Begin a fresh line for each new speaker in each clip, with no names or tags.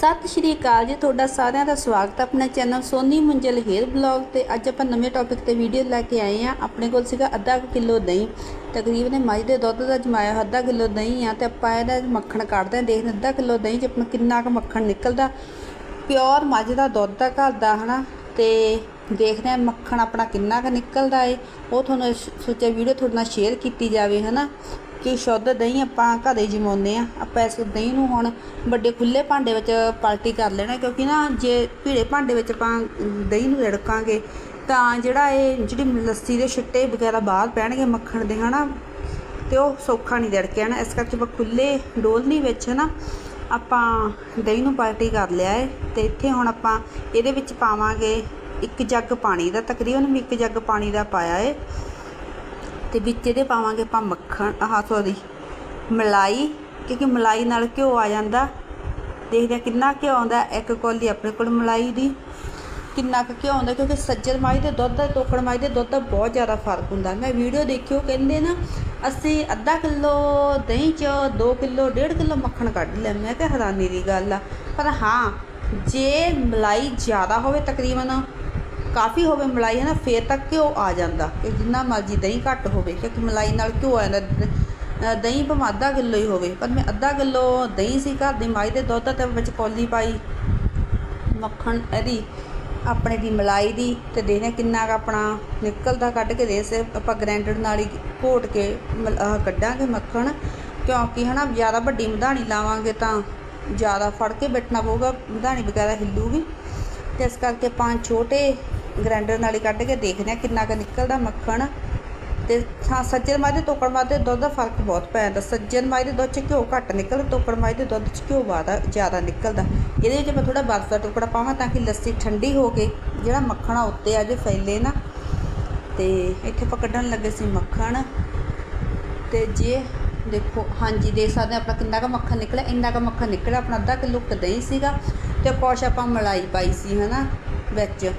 ਸਤਿ ਸ਼੍ਰੀ ਅਕਾਲ ਜੀ। ਤੁਹਾਡਾ ਸਾਰਿਆਂ ਦਾ ਸਵਾਗਤ ਹੈ ਆਪਣੇ channel Soni Munjal hair blog ਤੇ। ਅੱਜ ਆਪਾਂ ਨਵੇਂ ਟੌਪਿਕ ਤੇ ਵੀਡੀਓ ਲੈ ਕੇ ਆਏ ਆ ਆਪਣੇ ਕੋਲ ਸੀਗਾ ਅੱਧਾ ਕੁ ਕਿਲੋ ਦਹੀਂ। ਤਕਰੀਬਨ ਮੱਝ ਦੇ ਦੁੱਧ ਦਾ ਜਮਾਇਆ ਹੋਇਆ ਅੱਧਾ ਕਿਲੋ ਦਹੀਂ ਆ ਤੇ ਆਪਾਂ ਇਹਦਾ ਮੱਖਣ ਕੱਢਦੇ ਆ ਦੇਖਦੇ ਹਾਂ ਅੱਧਾ ਕਿਲੋ ਦਹੀਂ ਚ ਆਪਣਾ ਕਿੰਨਾ ਕੁ ਮੱਖਣ ਨਿਕਲਦਾ। ਪਿਓਰ ਮੱਝ ਦਾ ਦੁੱਧ ਦਾ ਘਰ ਦਾ, ਹਨਾ? ਤੇ ਦੇਖਦੇ ਆ ਮੱਖਣ ਆਪਣਾ ਕਿੰਨਾ ਕੁ ਨਿਕਲਦਾ ਏ। ਉਹ ਤੁਹਾਨੂੰ ਸੋਚਿਆ ਵੀਡੀਓ ਤੁਹਾਡੇ ਨਾਲ ਸ਼ੇਅਰ ਕੀਤੀ ਜਾਵੇ, ਹਨਾ? ਕਿ ਸ਼ੁੱਧ ਦਹੀਂ ਆਪਾਂ ਘਰੇ ਜਮਾਉਂਦੇ ਆ ਆਪਾਂ ਇਸ ਦਹੀਂ ਨੂੰ ਹੁਣ ਵੱਡੇ ਖੁੱਲੇ ਭਾਂਡੇ ਵਿੱਚ ਪਾਲਟੀ ਕਰ ਲੈਣਾ, ਕਿਉਂਕਿ ਨਾ ਜੇ ਭੀੜੇ ਭਾਂਡੇ ਵਿੱਚ ਆਪਾਂ ਦਹੀਂ ਨੂੰ ਰੜਕਾਂਗੇ, ਤਾਂ ਜਿਹੜਾ ਇਹ ਜਿਹੜੀ ਲੱਸੀ ਦੇ ਛਿੱਟੇ ਵਗੈਰਾ ਬਾਹਰ ਪੈਣਗੇ ਮੱਖਣ ਦੇ, ਹਨਾ, ਤੇ ਉਹ ਸੌਖਾ ਨਹੀਂ ਰੜਕਿਆ ਨਾ। ਇਸ ਕਰਕੇ ਆਪਾਂ ਖੁੱਲੇ ਡੋਲਨੀ ਵਿੱਚ ਨਾ ਆਪਾਂ ਦਹੀਂ ਨੂੰ ਪਾਲਟੀ ਕਰ ਲਿਆ ਹੈ ਤੇ ਇੱਥੇ ਹੁਣ ਆਪਾਂ ਇਹਦੇ ਵਿੱਚ ਪਾਵਾਂਗੇ ਇੱਕ ਜੱਗ ਪਾਣੀ ਦਾ, ਤਕਰੀਬਨ ਵੀ ਇੱਕ ਜੱਗ ਪਾਣੀ ਦਾ ਪਾਇਆ ਹੈ ਤੇ ਵਿੱਚ ਇਹਦੇ ਪਾਵਾਂਗੇ ਆਪਾਂ ਮੱਖਣ, ਆਹ ਸੌਰੀ ਮਲਾਈ, ਕਿਉਂਕਿ ਮਲਾਈ ਨਾਲ ਘਿਓ ਆ ਜਾਂਦਾ। ਦੇਖਦੇ ਹਾਂ ਕਿੰਨਾ ਘਿਓ ਆਉਂਦਾ, ਇੱਕ ਕੌਲੀ ਆਪਣੇ ਕੋਲ ਮਲਾਈ ਦੀ। ਕਿੰਨਾ ਕੁ ਘਿਓ ਆਉਂਦਾ, ਕਿਉਂਕਿ ਸੱਜਰ ਮਾਈ ਦੇ ਦੁੱਧ ਦਾ ਤੋਕੜ ਮਾਈ ਦੇ ਦੁੱਧ ਦਾ ਬਹੁਤ ਜ਼ਿਆਦਾ ਫ਼ਰਕ ਹੁੰਦਾ। ਮੈਂ ਵੀਡੀਓ ਦੇਖਿਓ, ਕਹਿੰਦੇ ਨਾ, ਅਸੀਂ ਅੱਧਾ ਕਿਲੋ ਦਹੀਂ ਚ 2 ਕਿਲੋ 1.5 ਕਿਲੋ ਮੱਖਣ ਕੱਢ ਲਿਆ। ਮੈਂ ਕਿਹਾ ਹੈਰਾਨੀ ਦੀ ਗੱਲ ਆ। ਪਰ ਹਾਂ, ਜੇ ਮਲਾਈ ਜ਼ਿਆਦਾ ਹੋਵੇ ਤਕਰੀਬਨ ਕਾਫੀ ਹੋਵੇ ਮਲਾਈ ਹੈ ਨਾ ਫੇਰ ਤੱਕ ਘਿਓ ਆ ਜਾਂਦਾ ਕਿ ਜਿੰਨਾ ਮਰਜ਼ੀ ਦਹੀਂ ਘੱਟ ਹੋਵੇ, ਕਿਉਂਕਿ ਮਲਾਈ ਨਾਲ ਘਿਓ ਆ ਜਾਂਦਾ ਦਹੀਂ ਭਾਵੇਂ ਅੱਧਾ ਕਿਲੋ ਹੀ ਹੋਵੇ, ਪਰ ਮੈਂ ਅੱਧਾ ਕਿਲੋ ਦਹੀਂ ਸੀ ਘਰ ਦੀ ਮਾਈ ਦੇ ਦੁੱਧ ਦਾ ਤੇ ਵਿੱਚ ਕੌਲੀ ਪਾਈ, ਮੱਖਣ ਇਹਦੀ, ਆਪਣੇ ਦੀ ਮਲਾਈ ਦੀ, ਤੇ ਦੇਖਦੇ ਕਿੰਨਾ ਕੁ ਆਪਣਾ ਨਿਕਲਦਾ ਕੱਢ ਕੇ ਦੇ ਸੇ, ਆਪਾਂ ਗ੍ਰਾਈਂਡਰ ਨਾਲ ਹੀ ਘੋਟ ਕੇ ਮਲ- ਕੱਢਾਂਗੇ ਮੱਖਣ, ਕਿਉਂਕਿ, ਹਨਾ, ਜ਼ਿਆਦਾ ਵੱਡੀ ਮਧਾਣੀ ਲਾਵਾਂਗੇ ਤਾਂ ਜ਼ਿਆਦਾ ਫੜ ਕੇ ਬੈਠਣਾ ਪਊਗਾ, ਮਧਾਣੀ ਵਗੈਰਾ ਹਿੱਲੂਗੀ, ਤੇ ਇਸ ਕਰਕੇ ਆਪਾਂ ਛੋਟੇ ਗ੍ਰਾਈਂਡਰ ਨਾਲ ਹੀ ਕੱਢ ਕੇ ਦੇਖਦੇ ਹਾਂ ਕਿੰਨਾ ਕੁ ਨਿਕਲਦਾ ਮੱਖਣ। ਤੇ ਹਾਂ, ਸੱਜਣ ਮਾਈ ਦੇ ਤੋਕੜ ਮਾਈ ਦੇ ਦੁੱਧ ਦਾ ਫ਼ਰਕ ਬਹੁਤ ਪੈ ਜਾਂਦਾ ਸੱਜਣ ਮਾਈ ਦੇ ਦੁੱਧ 'ਚ ਘਿਓ ਘੱਟ ਨਿਕਲਦਾ, ਤੋਕੜ ਮਾਈ ਦੇ ਦੁੱਧ 'ਚ ਘਿਓ ਜ਼ਿਆਦਾ ਜ਼ਿਆਦਾ ਨਿਕਲਦਾ। ਇਹਦੇ ਵਿੱਚ ਮੈਂ ਥੋੜਾ ਬਰਫ਼ ਦਾ ਟੁਕੜਾ ਪਾਵਾਂ ਤਾਂ ਕਿ ਲੱਸੀ ਠੰਡੀ ਹੋ ਕੇ ਜਿਹੜਾ ਮੱਖਣ ਆ, ਉੱਤੇ ਆ ਜੇ ਫੈਲੇ ਨਾ। ਤੇ ਇੱਥੇ ਆਪਾਂ ਕੱਢਣ ਲੱਗੇ ਸੀ ਮੱਖਣ। ਤੇ ਜੇ ਦੇਖੋ, ਹਾਂਜੀ, ਦੇਖ ਸਕਦੇ ਹਾਂ ਆਪਣਾ ਕਿੰਨਾ ਕੁ ਮੱਖਣ ਨਿਕਲਿਆ, ਇੰਨਾ ਕੁ ਮੱਖਣ ਨਿਕਲਿਆ। ਆਪਣਾ ਅੱਧਾ ਕਿਲੋ ਕੁ ਦਹੀਂ ਸੀਗਾ ਤੇ ਕੁਛ ਆਪਾਂ ਮਲਾਈ ਪਾਈ ਸੀ, ਹਨਾ, ਵਿੱਚ।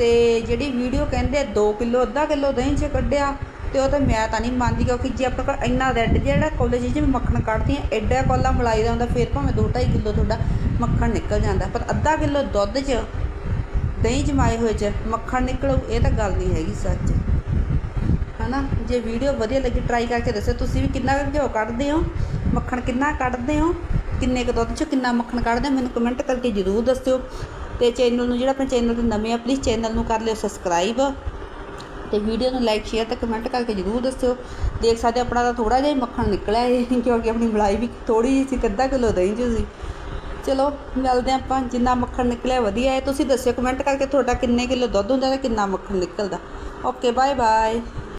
ਤੇ ਜਿਹੜੀ ਵੀਡੀਓ ਕਹਿੰਦੇ 2 ਕਿਲੋ, ਅੱਧਾ ਕਿਲੋ ਦਹੀਂ 'ਚ ਕੱਢਿਆ, ਤੇ ਉਹ ਤਾਂ ਮੈਂ ਤਾਂ ਨਹੀਂ ਮੰਨਦੀ, ਕਿਉਂਕਿ ਜੇ ਆਪਣੇ ਕੋਲ ਇੰਨਾ ਰੈੱਡ ਜਿਹੜਾ ਕਾਲਜ 'ਚ ਵੀ ਮੱਖਣ ਕੱਢਦੀ ਆ, ਐਡਾ ਕੋਲਾ ਮਲਾਈ ਦਾ ਹੁੰਦਾ, ਫਿਰ ਭਾਵੇਂ 2.5 ਕਿਲੋ ਤੁਹਾਡਾ ਮੱਖਣ ਨਿਕਲ ਜਾਂਦਾ, ਪਰ ਅੱਧਾ ਕਿਲੋ ਦੁੱਧ 'ਚ, ਦਹੀਂ ਜਮਾਏ ਹੋਏ 'ਚ ਮੱਖਣ ਨਿਕਲੂ, ਇਹ ਤਾਂ ਗੱਲ ਨਹੀਂ ਹੈਗੀ ਸੱਚ। ਹਨਾ? ਜੇ ਵੀਡੀਓ ਵਧੀਆ ਲੱਗੀ ਟਰਾਈ ਕਰਕੇ ਦੱਸੋ ਤੁਸੀਂ ਵੀ ਕਿੰਨਾ ਕੁ ਘਿਓ ਕੱਢਦੇ ਹੋ, ਮੱਖਣ ਕਿੰਨਾ ਕੱਢਦੇ ਹੋ, ਕਿੰਨੇ ਕੁ ਦੁੱਧ 'ਚ ਕਿੰਨਾ ਮੱਖਣ ਕੱਢਦੇ ਹੋ, ਮੈਨੂੰ ਕਮੈਂਟ ਕਰਕੇ ਜ਼ਰੂਰ ਦੱਸਿਓ। ਤੇ ਚੈਨਲ ਨੂੰ, ਜਿਹੜਾ ਆਪਣੇ ਚੈਨਲ ਤੇ ਨਵੇਂ ਆ ਪਲੀਜ਼ ਚੈਨਲ ਨੂੰ ਕਰ ਲਿਓ ਸਬਸਕ੍ਰਾਈਬ ਤੇ ਵੀਡੀਓ ਨੂੰ ਲਾਈਕ ਸ਼ੇਅਰ ਤੇ ਕਮੈਂਟ ਕਰਕੇ ਜ਼ਰੂਰ ਦੱਸਿਓ। ਦੇਖ ਸਕਦੇ ਹੋ ਆਪਣਾ ਤਾਂ ਥੋੜਾ ਜਿਹਾ ਹੀ ਮੱਖਣ ਨਿਕਲਿਆ ਇਹ ਕਿਉਂਕਿ ਆਪਣੀ ਮਲਾਈ ਵੀ ਥੋੜੀ ਜਿਹੀ ਸੀ, ਤੇ ਅੱਧਾ ਕਿਲੋ ਦਹੀਂ 'ਚ ਸੀ। ਚਲੋ, ਮਿਲਦੇ ਹਾਂ ਆਪਾਂ, ਜਿੰਨਾ ਮੱਖਣ ਨਿਕਲਿਆ ਵਧੀਆ ਹੈ ਤੁਸੀਂ ਦੱਸਿਓ ਕਮੈਂਟ ਕਰਕੇ ਤੁਹਾਡਾ ਕਿੰਨੇ ਕਿਲੋ ਦੁੱਧ ਹੁੰਦਾ ਤੇ ਕਿੰਨਾ ਮੱਖਣ ਨਿਕਲਦਾ। Okay bye bye